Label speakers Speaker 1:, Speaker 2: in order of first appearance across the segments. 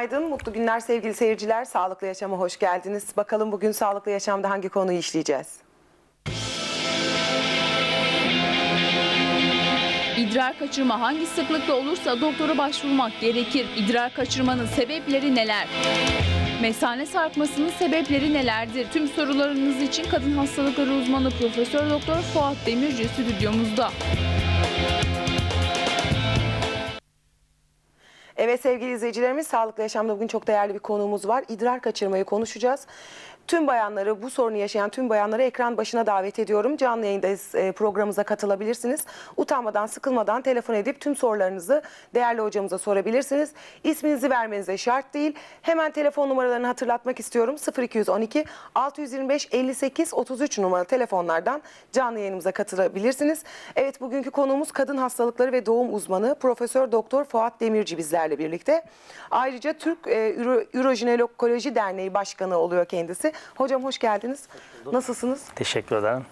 Speaker 1: Günaydın, mutlu günler sevgili seyirciler. Sağlıklı Yaşam'a hoş geldiniz. Bakalım bugün Sağlıklı Yaşam'da hangi konuyu işleyeceğiz?
Speaker 2: İdrar kaçırma hangi sıklıkta olursa doktora başvurmak gerekir. İdrar kaçırmanın sebepleri neler? Mesane sarkmasının sebepleri nelerdir? Tüm sorularınız için kadın hastalıkları uzmanı Profesör Doktor Fuat Demirci stüdyomuzda.
Speaker 1: Evet sevgili izleyicilerimiz Sağlıklı Yaşam'da bugün çok değerli bir konuğumuz var. İdrar kaçırmayı konuşacağız. Tüm bayanları, bu sorunu yaşayan tüm bayanları ekran başına davet ediyorum. Canlı yayındayız, e, programımıza katılabilirsiniz. Utanmadan, sıkılmadan telefon edip tüm sorularınızı değerli hocamıza sorabilirsiniz. İsminizi vermenize şart değil. Hemen telefon numaralarını hatırlatmak istiyorum. 0212 625 58 33 numaralı telefonlardan canlı yayınımıza katılabilirsiniz. Evet bugünkü konuğumuz kadın hastalıkları ve doğum uzmanı Profesör Doktor Fuat Demirci bizlerle birlikte. Ayrıca Türk e, Üro- Ürojinekoloji Derneği Başkanı oluyor kendisi. Hocam hoş geldiniz. Nasılsınız?
Speaker 3: Teşekkür ederim.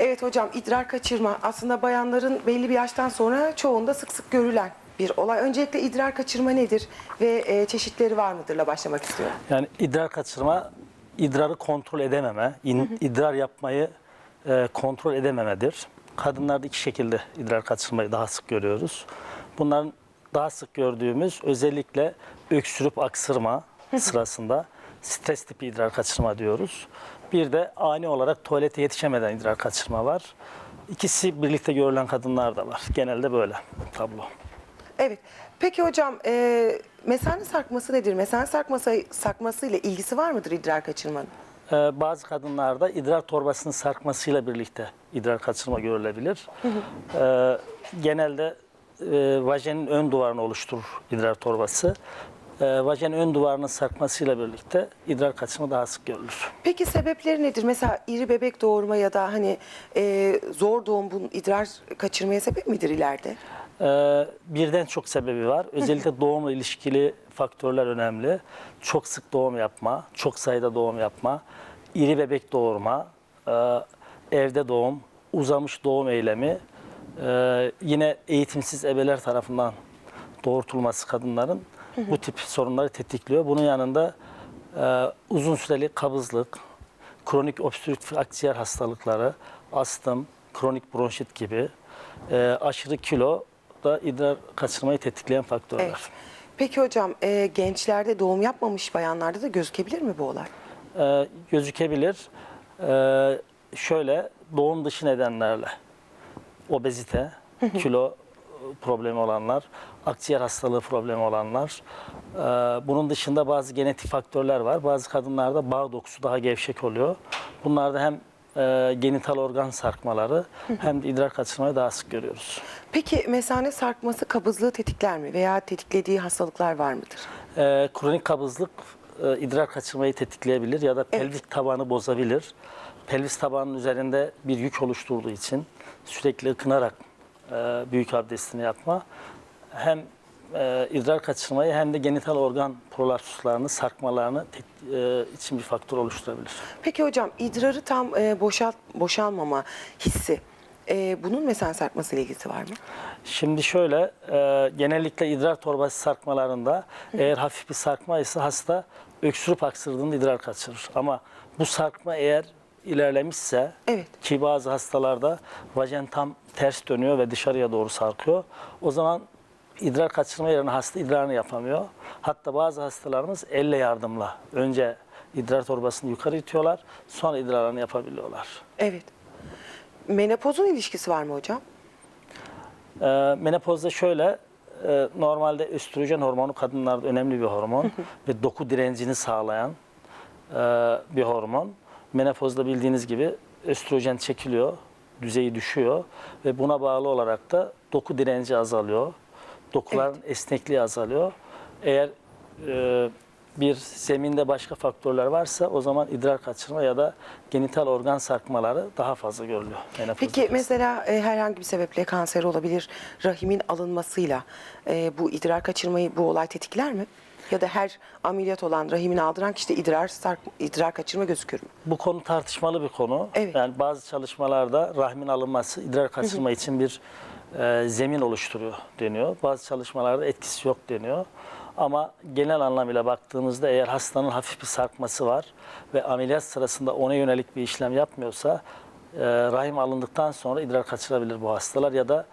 Speaker 1: Evet hocam idrar kaçırma aslında bayanların belli bir yaştan sonra çoğunda sık sık görülen bir olay. Öncelikle idrar kaçırma nedir ve e, çeşitleri var mıdırla başlamak istiyorum.
Speaker 3: Yani idrar kaçırma, idrarı kontrol edememe, in- idrar yapmayı e, kontrol edememedir. Kadınlarda iki şekilde idrar kaçırmayı daha sık görüyoruz. Bunların daha sık gördüğümüz özellikle öksürüp aksırma sırasında stres tipi idrar kaçırma diyoruz. Bir de ani olarak tuvalete yetişemeden idrar kaçırma var. İkisi birlikte görülen kadınlar da var. Genelde böyle tablo.
Speaker 1: Evet. Peki hocam e, mesane sarkması nedir? Mesane sarkması, sarkması ile ilgisi var mıdır idrar kaçırmanın?
Speaker 3: Ee, bazı kadınlarda idrar torbasının sarkmasıyla birlikte idrar kaçırma görülebilir. Ee, genelde e, vajenin ön duvarını oluşturur idrar torbası. Ee, vajenin ön duvarının sarkmasıyla birlikte idrar kaçırma daha sık görülür.
Speaker 1: Peki sebepleri nedir? Mesela iri bebek doğurma ya da hani e, zor doğum bunun idrar kaçırmaya sebep midir ileride?
Speaker 3: Ee, birden çok sebebi var. Özellikle doğumla ilişkili faktörler önemli. Çok sık doğum yapma, çok sayıda doğum yapma, iri bebek doğurma, e, evde doğum, uzamış doğum eylemi, e, yine eğitimsiz ebeler tarafından doğurtulması kadınların bu tip sorunları tetikliyor. Bunun yanında e, uzun süreli kabızlık, kronik obstrüktif akciğer hastalıkları, astım, kronik bronşit gibi e, aşırı kilo da idrar kaçırmayı tetikleyen faktörler.
Speaker 1: Evet. Peki hocam e, gençlerde doğum yapmamış bayanlarda da gözükebilir mi bu olay?
Speaker 3: E, gözükebilir. E, şöyle doğum dışı nedenlerle obezite, kilo problemi olanlar, akciğer hastalığı problemi olanlar. e, bunun dışında bazı genetik faktörler var. Bazı kadınlarda bağ dokusu daha gevşek oluyor. Bunlarda hem e, genital organ sarkmaları hem de idrar kaçırmayı daha sık görüyoruz.
Speaker 1: Peki mesane sarkması kabızlığı tetikler mi veya tetiklediği hastalıklar var mıdır?
Speaker 3: Ee, kronik kabızlık e, idrar kaçırmayı tetikleyebilir ya da pelvik tabanı bozabilir. Pelvis tabanının üzerinde bir yük oluşturduğu için sürekli ıkınarak e, büyük abdestini yapma hem e, idrar kaçırmayı hem de genital organ prolapsuslarını, sarkmalarını tet- e, için bir faktör oluşturabilir.
Speaker 1: Peki hocam idrarı tam e, boşalt, boşalmama hissi e, bunun mesane sarkması ile ilgisi var mı?
Speaker 3: Şimdi şöyle, e, genellikle idrar torbası sarkmalarında eğer hafif bir sarkma ise hasta öksürüp aksırdığında idrar kaçırır. Ama bu sarkma eğer ilerlemişse
Speaker 1: Evet.
Speaker 3: ki bazı hastalarda vajen tam ters dönüyor ve dışarıya doğru sarkıyor. O zaman idrar kaçırma yerine hasta idrarını yapamıyor. Hatta bazı hastalarımız elle yardımla önce idrar torbasını yukarı itiyorlar sonra idrarını yapabiliyorlar.
Speaker 1: Evet. Menopozun ilişkisi var mı hocam?
Speaker 3: Ee, menopozda şöyle, e, normalde östrojen hormonu kadınlarda önemli bir hormon ve doku direncini sağlayan e, bir hormon. Menopozda bildiğiniz gibi östrojen çekiliyor, düzeyi düşüyor ve buna bağlı olarak da doku direnci azalıyor. Dokuların esnekliği azalıyor. Eğer e, bir zeminde başka faktörler varsa o zaman idrar kaçırma ya da genital organ sarkmaları daha fazla görülüyor. menopozda.
Speaker 1: Peki mesela e, herhangi bir sebeple kanser olabilir, rahimin alınmasıyla e, bu idrar kaçırmayı bu olay tetikler mi? Ya da her ameliyat olan rahimini aldıran kişide idrar sark, idrar kaçırma gözükür mü?
Speaker 3: Bu konu tartışmalı bir konu.
Speaker 1: Evet.
Speaker 3: Yani bazı çalışmalarda rahmin alınması idrar kaçırma için bir e, zemin oluşturuyor deniyor. Bazı çalışmalarda etkisi yok deniyor. Ama genel anlamıyla baktığımızda eğer hastanın hafif bir sarkması var ve ameliyat sırasında ona yönelik bir işlem yapmıyorsa e, rahim alındıktan sonra idrar kaçırabilir bu hastalar ya da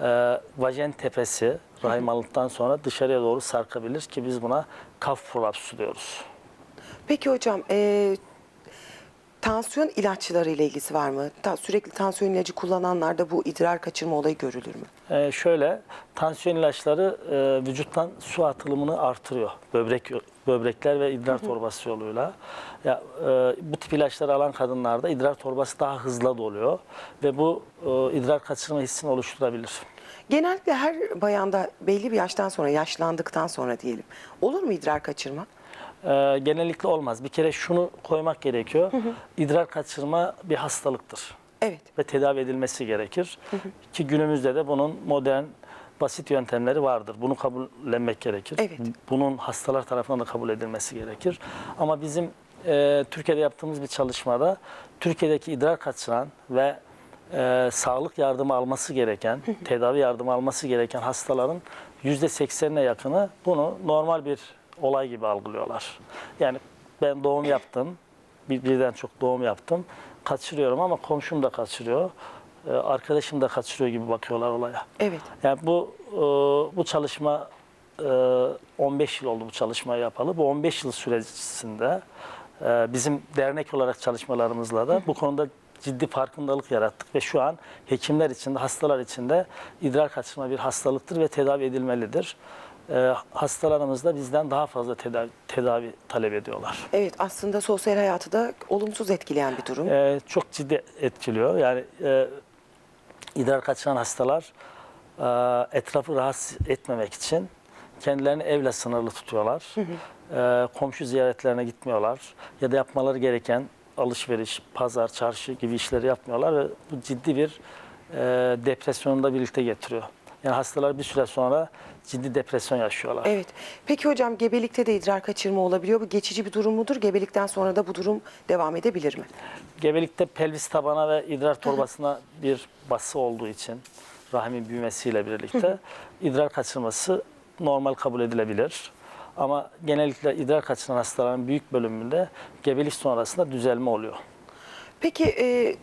Speaker 3: e, vajen tepesi rahim alındıktan sonra dışarıya doğru sarkabilir ki biz buna kaf prolapsu diyoruz.
Speaker 1: Peki hocam e, tansiyon ilaçları ile ilgisi var mı? Ta- sürekli tansiyon ilacı kullananlarda bu idrar kaçırma olayı görülür mü?
Speaker 3: Ee, şöyle, tansiyon ilaçları e, vücuttan su atılımını artırıyor. Böbrek böbrekler ve idrar torbası yoluyla. Ya e, bu tip ilaçları alan kadınlarda idrar torbası daha hızlı doluyor ve bu e, idrar kaçırma hissini oluşturabilir.
Speaker 1: Genellikle her bayanda belli bir yaştan sonra, yaşlandıktan sonra diyelim. Olur mu idrar kaçırma?
Speaker 3: Ee, genellikle olmaz. Bir kere şunu koymak gerekiyor. İdrar kaçırma bir hastalıktır.
Speaker 1: Evet.
Speaker 3: ve tedavi edilmesi gerekir. Ki günümüzde de bunun modern basit yöntemleri vardır. Bunu kabullenmek gerekir.
Speaker 1: Evet.
Speaker 3: Bunun hastalar tarafından da kabul edilmesi gerekir. Ama bizim e, Türkiye'de yaptığımız bir çalışmada Türkiye'deki idrar kaçıran ve e, sağlık yardımı alması gereken, tedavi yardımı alması gereken hastaların %80'ine yakını bunu normal bir olay gibi algılıyorlar. Yani ben doğum yaptım, bir, birden çok doğum yaptım. Kaçırıyorum ama komşum da kaçırıyor. Ee, arkadaşım da kaçırıyor gibi bakıyorlar olaya.
Speaker 1: Evet.
Speaker 3: Yani bu e, bu çalışma e, 15 yıl oldu bu çalışmayı yapalı. Bu 15 yıl süresinde e, bizim dernek olarak çalışmalarımızla da bu konuda ciddi farkındalık yarattık ve şu an hekimler için de hastalar için de idrar kaçırma bir hastalıktır ve tedavi edilmelidir. E, hastalarımız da bizden daha fazla tedavi, tedavi talep ediyorlar.
Speaker 1: Evet aslında sosyal hayatı da olumsuz etkileyen bir durum.
Speaker 3: Ee, çok ciddi etkiliyor. Yani e, idrar kaçıran hastalar e, etrafı rahatsız etmemek için kendilerini evle sınırlı tutuyorlar. E, komşu ziyaretlerine gitmiyorlar ya da yapmaları gereken alışveriş, pazar, çarşı gibi işleri yapmıyorlar ve bu ciddi bir e, depresyonu da birlikte getiriyor. Yani hastalar bir süre sonra ciddi depresyon yaşıyorlar.
Speaker 1: Evet. Peki hocam gebelikte de idrar kaçırma olabiliyor. Bu geçici bir durum mudur? Gebelikten sonra da bu durum devam edebilir mi?
Speaker 3: Gebelikte pelvis tabana ve idrar torbasına bir bası olduğu için rahimin büyümesiyle birlikte idrar kaçırması normal kabul edilebilir. Ama genellikle idrar kaçıran hastaların büyük bölümünde gebelik sonrasında düzelme oluyor.
Speaker 1: Peki e,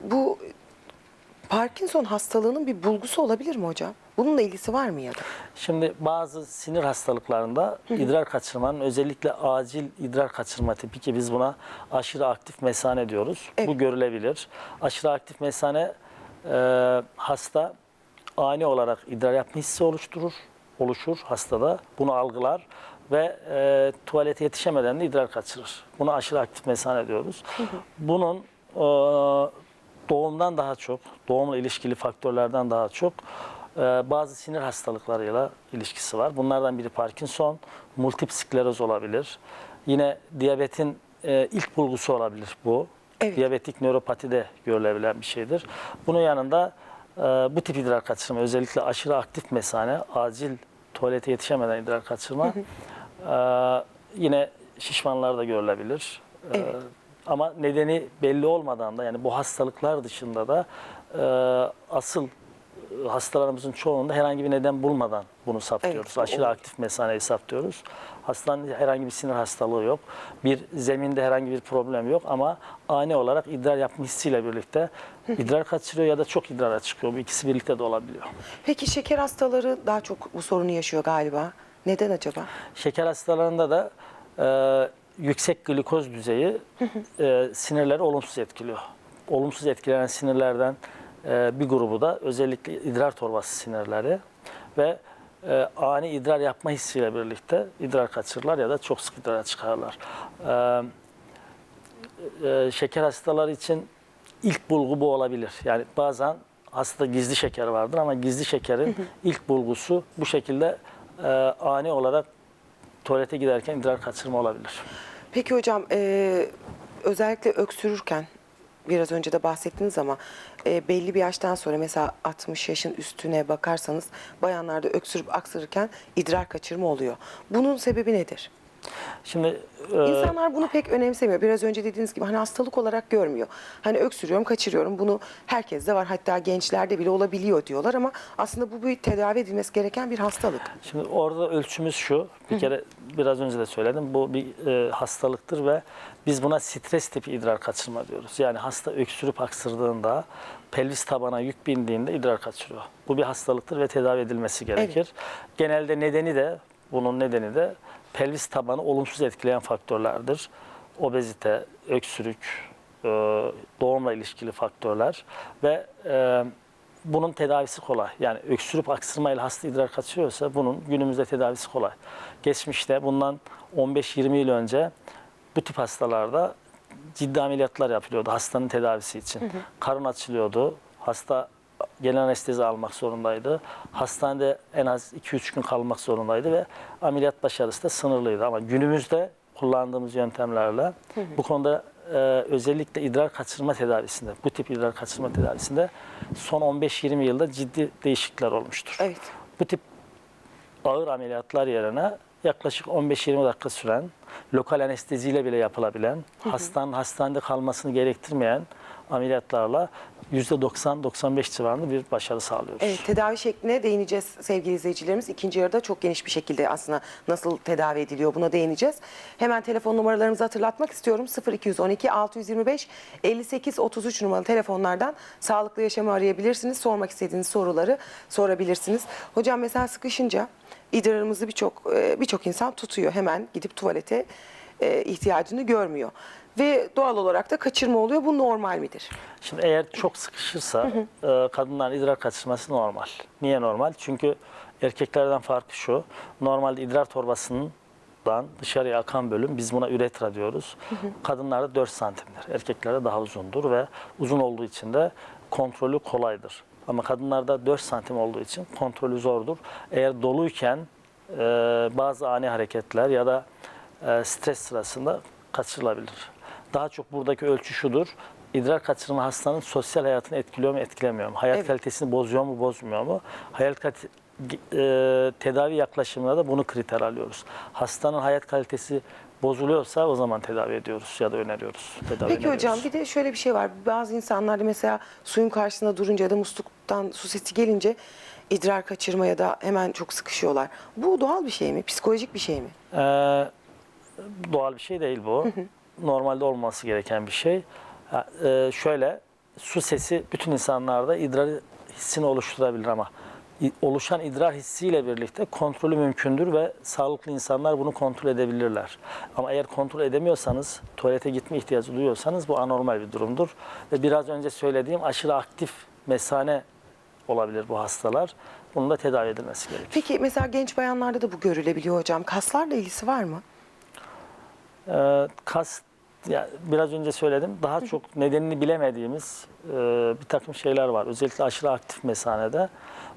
Speaker 1: bu Parkinson hastalığının bir bulgusu olabilir mi hocam? Bununla ilgisi var mı ya da?
Speaker 3: Şimdi bazı sinir hastalıklarında idrar kaçırmanın özellikle acil idrar kaçırma tipi ki biz buna aşırı aktif mesane diyoruz.
Speaker 1: Evet.
Speaker 3: Bu görülebilir. Aşırı aktif mesane e, hasta ani olarak idrar yapma hissi oluşturur, oluşur hastada. Bunu algılar ve e, tuvalete yetişemeden de idrar kaçırır. Buna aşırı aktif mesane diyoruz. Bunun e, doğumdan daha çok, doğumla ilişkili faktörlerden daha çok e, bazı sinir hastalıklarıyla ilişkisi var. Bunlardan biri Parkinson, multip skleroz olabilir. Yine diyabetin e, ilk bulgusu olabilir bu.
Speaker 1: Evet.
Speaker 3: Diyabetik nöropati de görülebilen bir şeydir. Bunun yanında e, bu tip idrar kaçırma, özellikle aşırı aktif mesane, acil tuvalete yetişemeden idrar kaçırma, e, yine şişmanlarda görülebilir.
Speaker 1: Evet.
Speaker 3: Ama nedeni belli olmadan da yani bu hastalıklar dışında da e, asıl e, hastalarımızın çoğunda herhangi bir neden bulmadan bunu saptıyoruz.
Speaker 1: Evet,
Speaker 3: Aşırı
Speaker 1: olur.
Speaker 3: aktif mesaneyi saptıyoruz. Hastanın herhangi bir sinir hastalığı yok. Bir zeminde herhangi bir problem yok ama ani olarak idrar yapma hissiyle birlikte idrar kaçırıyor ya da çok idrara çıkıyor. Bu ikisi birlikte de olabiliyor.
Speaker 1: Peki şeker hastaları daha çok bu sorunu yaşıyor galiba. Neden acaba?
Speaker 3: Şeker hastalarında da e, yüksek glikoz düzeyi e, sinirleri olumsuz etkiliyor. Olumsuz etkilenen sinirlerden e, bir grubu da özellikle idrar torbası sinirleri ve e, ani idrar yapma hissiyle birlikte idrar kaçırırlar ya da çok sık idrara çıkarlar. E, e, şeker hastaları için ilk bulgu bu olabilir. Yani bazen hastada gizli şeker vardır ama gizli şekerin ilk bulgusu bu şekilde e, ani olarak tuvalete giderken idrar kaçırma olabilir.
Speaker 1: Peki hocam e, özellikle öksürürken biraz önce de bahsettiniz ama e, belli bir yaştan sonra mesela 60 yaşın üstüne bakarsanız bayanlarda öksürüp aksırırken idrar kaçırma oluyor. Bunun sebebi nedir?
Speaker 3: Şimdi e,
Speaker 1: İnsanlar bunu pek önemsemiyor. Biraz önce dediğiniz gibi hani hastalık olarak görmüyor. Hani öksürüyorum, kaçırıyorum. Bunu herkeste var. Hatta gençlerde bile olabiliyor diyorlar ama aslında bu bir tedavi edilmesi gereken bir hastalık.
Speaker 3: Şimdi orada ölçümüz şu. Bir kere biraz önce de söyledim. Bu bir e, hastalıktır ve biz buna stres tipi idrar kaçırma diyoruz. Yani hasta öksürüp aksırdığında pelvis tabana yük bindiğinde idrar kaçırıyor. Bu bir hastalıktır ve tedavi edilmesi gerekir. Genelde nedeni de bunun nedeni de pelvis tabanı olumsuz etkileyen faktörlerdir. Obezite, öksürük, e, doğumla ilişkili faktörler ve e, bunun tedavisi kolay. Yani öksürüp aksırmayla hasta idrar kaçırıyorsa bunun günümüzde tedavisi kolay. Geçmişte bundan 15-20 yıl önce bu tip hastalarda ciddi ameliyatlar yapılıyordu hastanın tedavisi için. Karın açılıyordu. Hasta genel anestezi almak zorundaydı. Hastanede en az 2-3 gün kalmak zorundaydı ve ameliyat başarısı da sınırlıydı. Ama günümüzde kullandığımız yöntemlerle bu konuda e, özellikle idrar kaçırma tedavisinde, bu tip idrar kaçırma tedavisinde son 15-20 yılda ciddi değişiklikler olmuştur.
Speaker 1: Evet.
Speaker 3: Bu tip ağır ameliyatlar yerine yaklaşık 15-20 dakika süren, lokal anesteziyle bile yapılabilen, hastanın hastanede kalmasını gerektirmeyen ameliyatlarla %90-95 civarında bir başarı sağlıyoruz.
Speaker 1: Evet, tedavi şekline değineceğiz sevgili izleyicilerimiz. İkinci yarıda çok geniş bir şekilde aslında nasıl tedavi ediliyor buna değineceğiz. Hemen telefon numaralarımızı hatırlatmak istiyorum. 0212 625 58 33 numaralı telefonlardan sağlıklı yaşamı arayabilirsiniz. Sormak istediğiniz soruları sorabilirsiniz. Hocam mesela sıkışınca idrarımızı birçok e, birçok insan tutuyor. Hemen gidip tuvalete e, ihtiyacını görmüyor. Ve doğal olarak da kaçırma oluyor. Bu normal midir?
Speaker 3: Şimdi eğer çok sıkışırsa e, kadınların idrar kaçırması normal. Niye normal? Çünkü erkeklerden farkı şu. Normalde idrar torbasından dışarıya akan bölüm biz buna üretra diyoruz. Kadınlarda 4 santimdir. Erkeklerde daha uzundur ve uzun olduğu için de kontrolü kolaydır. Ama kadınlarda 4 santim olduğu için kontrolü zordur. Eğer doluyken e, bazı ani hareketler ya da e, stres sırasında kaçırılabilir. Daha çok buradaki ölçü şudur. İdrar kaçırma hastanın sosyal hayatını etkiliyor mu, etkilemiyor mu? Hayat
Speaker 1: Evet.
Speaker 3: kalitesini bozuyor mu, bozmuyor mu? Hayat kalite- e, tedavi yaklaşımında da bunu kriter alıyoruz. Hastanın hayat kalitesi bozuluyorsa o zaman tedavi ediyoruz ya da öneriyoruz. Tedavi
Speaker 1: Peki hocam
Speaker 3: öneriyoruz.
Speaker 1: bir de şöyle bir şey var. Bazı insanlarda mesela suyun karşısında durunca ya da musluktan su sesi gelince idrar kaçırma ya da hemen çok sıkışıyorlar. Bu doğal bir şey mi? Psikolojik bir şey mi?
Speaker 3: Ee, doğal bir şey değil bu. Normalde olması gereken bir şey. E, şöyle, su sesi bütün insanlarda idrar hissini oluşturabilir ama oluşan idrar hissiyle birlikte kontrolü mümkündür ve sağlıklı insanlar bunu kontrol edebilirler. Ama eğer kontrol edemiyorsanız, tuvalete gitme ihtiyacı duyuyorsanız bu anormal bir durumdur. Ve biraz önce söylediğim aşırı aktif mesane olabilir bu hastalar. Bunun da tedavi edilmesi gerekir.
Speaker 1: Peki mesela genç bayanlarda da bu görülebiliyor hocam. Kaslarla ilgisi var mı?
Speaker 3: Ee, kas ya biraz önce söyledim daha çok nedenini bilemediğimiz e, bir takım şeyler var. Özellikle aşırı aktif mesanede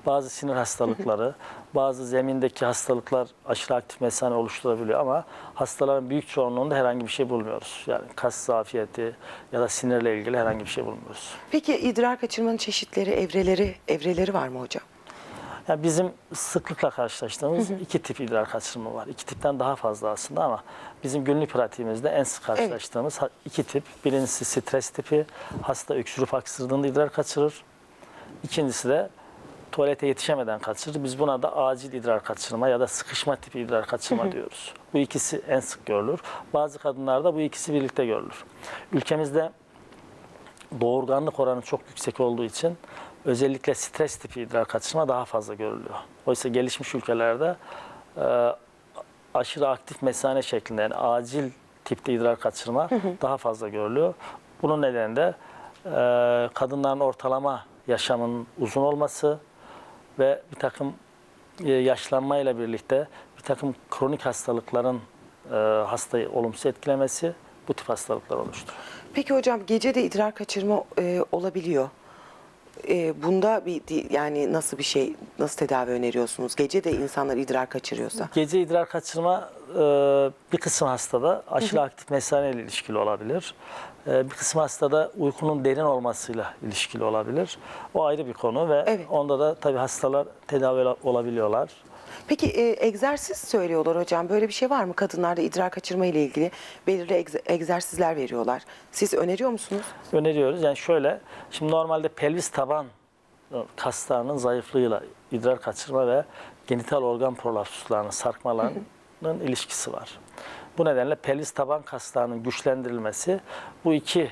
Speaker 3: bazı sinir hastalıkları, bazı zemindeki hastalıklar aşırı aktif mesane oluşturabiliyor ama hastaların büyük çoğunluğunda herhangi bir şey bulmuyoruz. Yani kas zafiyeti ya da sinirle ilgili herhangi bir şey bulmuyoruz.
Speaker 1: Peki idrar kaçırmanın çeşitleri, evreleri, evreleri var mı hocam?
Speaker 3: Yani bizim sıklıkla karşılaştığımız iki tip idrar kaçırma var. İki tipten daha fazla aslında ama bizim günlük pratiğimizde en sık karşılaştığımız ha- iki tip. Birincisi stres tipi. Hasta öksürüp aksırdığında idrar kaçırır. İkincisi de tuvalete yetişemeden kaçırır. Biz buna da acil idrar kaçırma ya da sıkışma tipi idrar kaçırma diyoruz. Bu ikisi en sık görülür. Bazı kadınlarda bu ikisi birlikte görülür. Ülkemizde doğurganlık oranı çok yüksek olduğu için özellikle stres tipi idrar kaçırma daha fazla görülüyor. Oysa gelişmiş ülkelerde e, aşırı aktif mesane şeklinde yani acil tipte idrar kaçırma daha fazla görülüyor. Bunun nedeni de e, kadınların ortalama yaşamının uzun olması ve bir takım e, yaşlanmayla birlikte bir takım kronik hastalıkların e, hastayı olumsuz etkilemesi bu tip hastalıklar oluşturuyor.
Speaker 1: Peki hocam gece de idrar kaçırma e, olabiliyor. E, bunda bir yani nasıl bir şey, nasıl tedavi öneriyorsunuz? Gece de insanlar idrar kaçırıyorsa.
Speaker 3: Gece idrar kaçırma e, bir kısım hastada aşırı aktif mesane ile ilişkili olabilir. E, bir kısım hastada uykunun derin olmasıyla ilişkili olabilir. O ayrı bir konu ve
Speaker 1: Evet.
Speaker 3: onda da tabii hastalar tedavi ola- olabiliyorlar.
Speaker 1: Peki e, egzersiz söylüyorlar hocam. Böyle bir şey var mı? Kadınlarda idrar kaçırma ile ilgili belirli egze- egzersizler veriyorlar. Siz öneriyor musunuz?
Speaker 3: öneriyoruz. Yani şöyle, şimdi normalde pelvis taban e, kaslarının zayıflığıyla idrar kaçırma ve genital organ prolapsuslarının, sarkmalarının ilişkisi var. Bu nedenle pelvis taban kaslarının güçlendirilmesi bu iki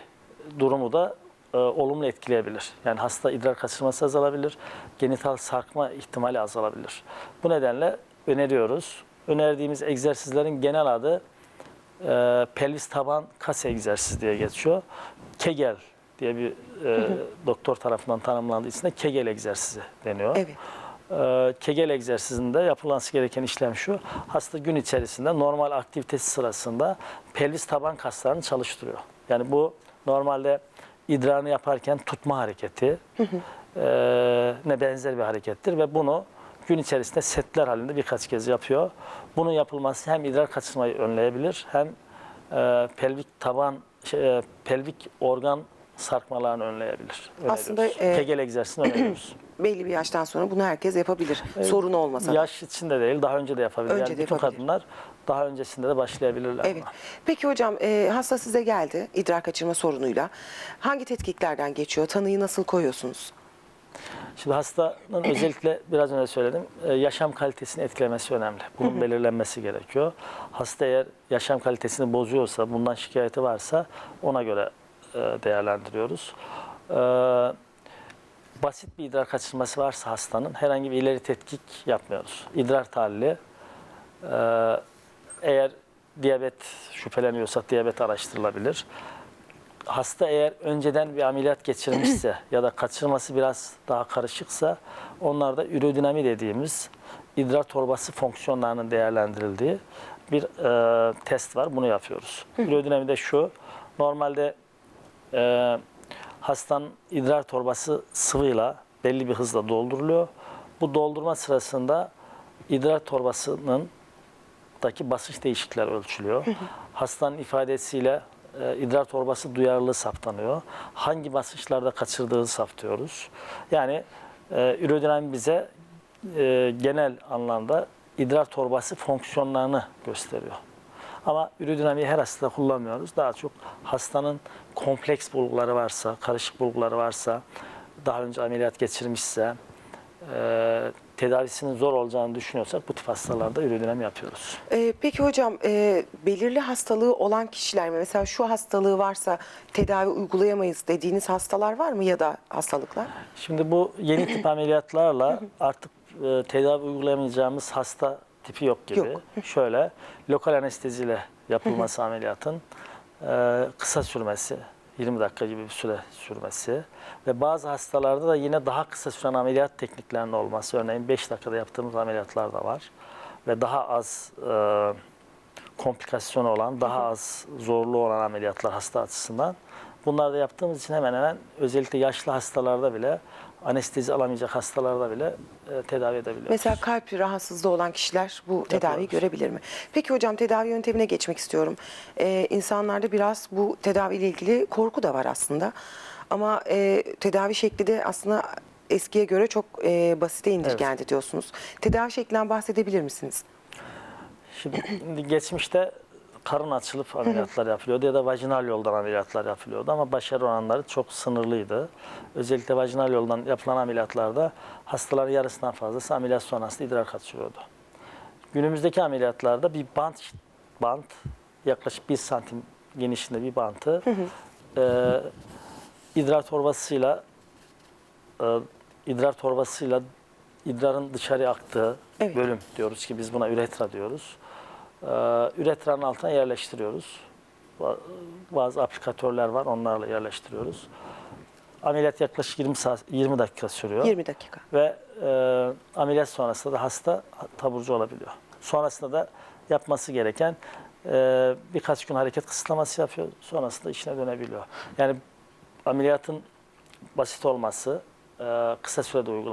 Speaker 3: durumu da e, olumlu etkileyebilir. Yani hasta idrar kaçırması azalabilir, genital sarkma ihtimali azalabilir. Bu nedenle öneriyoruz. Önerdiğimiz egzersizlerin genel adı e, pelvis taban kas egzersizi diye geçiyor. Kegel diye bir e, doktor tarafından tanımlandığı için de Kegel egzersizi deniyor.
Speaker 1: Evet.
Speaker 3: E, Kegel egzersizinde yapılması gereken işlem şu. Hasta gün içerisinde normal aktivitesi sırasında pelvis taban kaslarını çalıştırıyor. Yani bu normalde idrarını yaparken tutma hareketi e, ne benzer bir harekettir ve bunu gün içerisinde setler halinde birkaç kez yapıyor. Bunun yapılması hem idrar kaçırmayı önleyebilir hem e, pelvik taban şey, e, pelvik organ sarkmalarını önleyebilir.
Speaker 1: Aslında, e,
Speaker 3: Kegel egzersizini öneriyoruz.
Speaker 1: Belli bir yaştan sonra bunu herkes yapabilir. Sorun olmasa.
Speaker 3: Yaş içinde değil, daha önce de yapabilir.
Speaker 1: Önce
Speaker 3: yani
Speaker 1: de
Speaker 3: bütün
Speaker 1: yapabilir.
Speaker 3: kadınlar daha öncesinde de başlayabilirler.
Speaker 1: Evet.
Speaker 3: buna.
Speaker 1: Peki hocam e, hasta size geldi idrar kaçırma sorunuyla. Hangi tetkiklerden geçiyor? Tanıyı nasıl koyuyorsunuz?
Speaker 3: Şimdi hastanın özellikle biraz önce söyledim, e, yaşam kalitesini etkilemesi önemli. Bunun belirlenmesi gerekiyor. Hasta eğer yaşam kalitesini bozuyorsa, bundan şikayeti varsa ona göre e, değerlendiriyoruz. E, Basit bir idrar kaçırması varsa hastanın herhangi bir ileri tetkik yapmıyoruz. İdrar tahlili, eğer diyabet şüpheleniyorsak diyabet araştırılabilir hasta eğer önceden bir ameliyat geçirmişse ya da kaçırması biraz daha karışıksa onlarda ürodinami dediğimiz idrar torbası fonksiyonlarının değerlendirildiği bir e, test var. Bunu yapıyoruz. Ürodinami de şu. Normalde e, hastanın idrar torbası sıvıyla belli bir hızla dolduruluyor. Bu doldurma sırasında idrar torbasının daki basınç değişiklikler ölçülüyor. Hastanın ifadesiyle e, idrar torbası duyarlılığı saptanıyor. Hangi basınçlarda kaçırdığı saptıyoruz. Yani e, ürodinami bize e, genel anlamda idrar torbası fonksiyonlarını gösteriyor. Ama ürodinamiyi her hastada kullanmıyoruz. Daha çok hastanın kompleks bulguları varsa, karışık bulguları varsa, daha önce ameliyat geçirmişse, e, tedavisinin zor olacağını düşünüyorsak bu tip hastalarda ürodinami yapıyoruz.
Speaker 1: E, peki hocam e, belirli hastalığı olan kişiler mi? Mesela şu hastalığı varsa tedavi uygulayamayız dediğiniz hastalar var mı ya da hastalıklar?
Speaker 3: Şimdi bu yeni tip ameliyatlarla artık e, tedavi uygulayamayacağımız hasta tipi yok gibi.
Speaker 1: Yok.
Speaker 3: Şöyle lokal anesteziyle yapılması ameliyatın e, kısa sürmesi, 20 dakika gibi bir süre sürmesi ve bazı hastalarda da yine daha kısa süren ameliyat tekniklerinin olması. Örneğin 5 dakikada yaptığımız ameliyatlar da var ve daha az e, komplikasyon olan, daha az zorlu olan ameliyatlar hasta açısından. Bunları da yaptığımız için hemen hemen özellikle yaşlı hastalarda bile, anestezi alamayacak hastalarda bile e, tedavi edebiliyoruz.
Speaker 1: Mesela kalp rahatsızlığı olan kişiler bu tedaviyi
Speaker 3: Yapıyoruz.
Speaker 1: görebilir mi? Peki hocam tedavi yöntemine geçmek istiyorum. Ee, insanlarda biraz bu tedaviyle ilgili korku da var aslında. Ama e, tedavi şekli de aslında eskiye göre çok e, basite indirgendi diyorsunuz. Tedavi şeklinden bahsedebilir misiniz?
Speaker 3: Şimdi geçmişte karın açılıp ameliyatlar yapılıyordu ya da vajinal yoldan ameliyatlar yapılıyordu ama başarı oranları çok sınırlıydı. Özellikle vajinal yoldan yapılan ameliyatlarda hastaların yarısından fazlası ameliyat sonrası idrar kaçırıyordu. Günümüzdeki ameliyatlarda bir bant, bant yaklaşık 1 santim genişliğinde bir bantı e, idrar torbasıyla e, idrar torbasıyla idrarın dışarı aktığı
Speaker 1: Evet.
Speaker 3: bölüm diyoruz ki biz buna üretra diyoruz. Ee, üretranın altına yerleştiriyoruz. Ba- Bazı aplikatörler var onlarla yerleştiriyoruz. Ameliyat yaklaşık 20 saat 20 dakika sürüyor
Speaker 1: 20 dakika.
Speaker 3: ve e, ameliyat sonrasında da hasta taburcu olabiliyor. Sonrasında da yapması gereken e, birkaç gün hareket kısıtlaması yapıyor. Sonrasında işine dönebiliyor. Yani ameliyatın basit olması, e, kısa sürede uygulanması